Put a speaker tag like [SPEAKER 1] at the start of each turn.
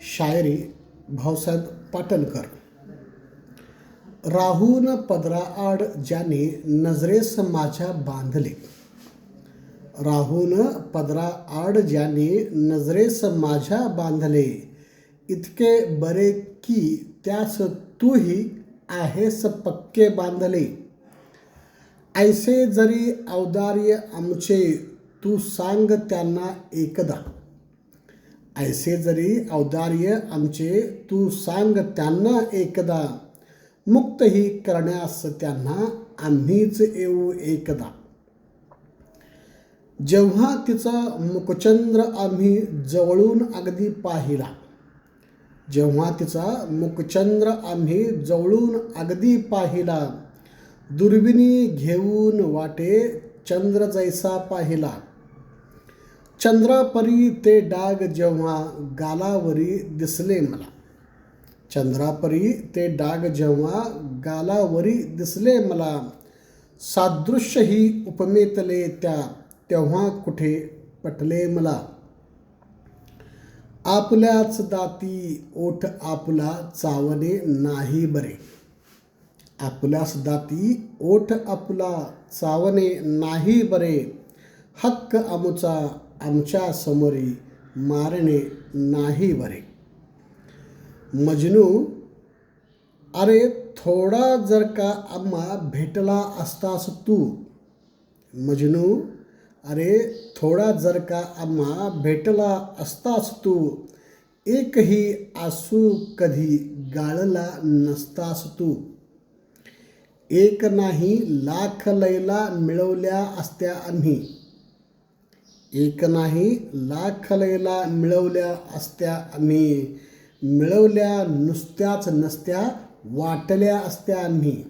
[SPEAKER 1] शायरी भाऊसाहेब पाटणकर. राहून पदराआड ज्याने नजरेस माझ्या बांधले. राहून पदराआड ज्याने नजरेस माझ्या बांधले. इतके बरे की त्यास तूही आहेस पक्के बांधले. ऐसे जरी औदार्य आमचे तू सांग त्यांना एकदा. ऐसे जरी औदार्य आमचे तू सांग त्यांना एकदा. मुक्तही करण्यास त्यांना आम्हीच येऊ एकदा. जेव्हा तिचा मुखचंद्र आम्ही जवळून अगदी पाहिला जेव्हा तिचा मुखचंद्र आम्ही जवळून अगदी पाहिला दुर्बिणी घेऊन वाटे चंद्र जैसा पाहिला. चंद्रापरी ते डाग जेव्हा गालावरी दिसले मला. चंद्रापरी ते डाग जेव्हा गालावरी दिसले मला सादृश्यही उपमेतले त्या तेव्हा कुठे पटले मला. आपल्याच दाती ओठ आपला चावणे नाही बरे. आपल्याच दाती ओठ आपला चावणे नाही बरे. हक्क आमचा आमच्या समोरी मारणे नाही बरे. मजनू अरे थोडा जर का आम्हा भेटला असतास तू. मजनू अरे थोडा जर का आम्हा भेटला असतास तू. एकही आसू कधी गाळला नसतास तू. एक नाही लाख लैला मिळवल्या असत्या आम्ही. एक नाही लाख लयला मिळवल्या असत्या आम्ही. मिळवल्या नुसत्याच नसत्या वाटल्या असत्या आम्ही.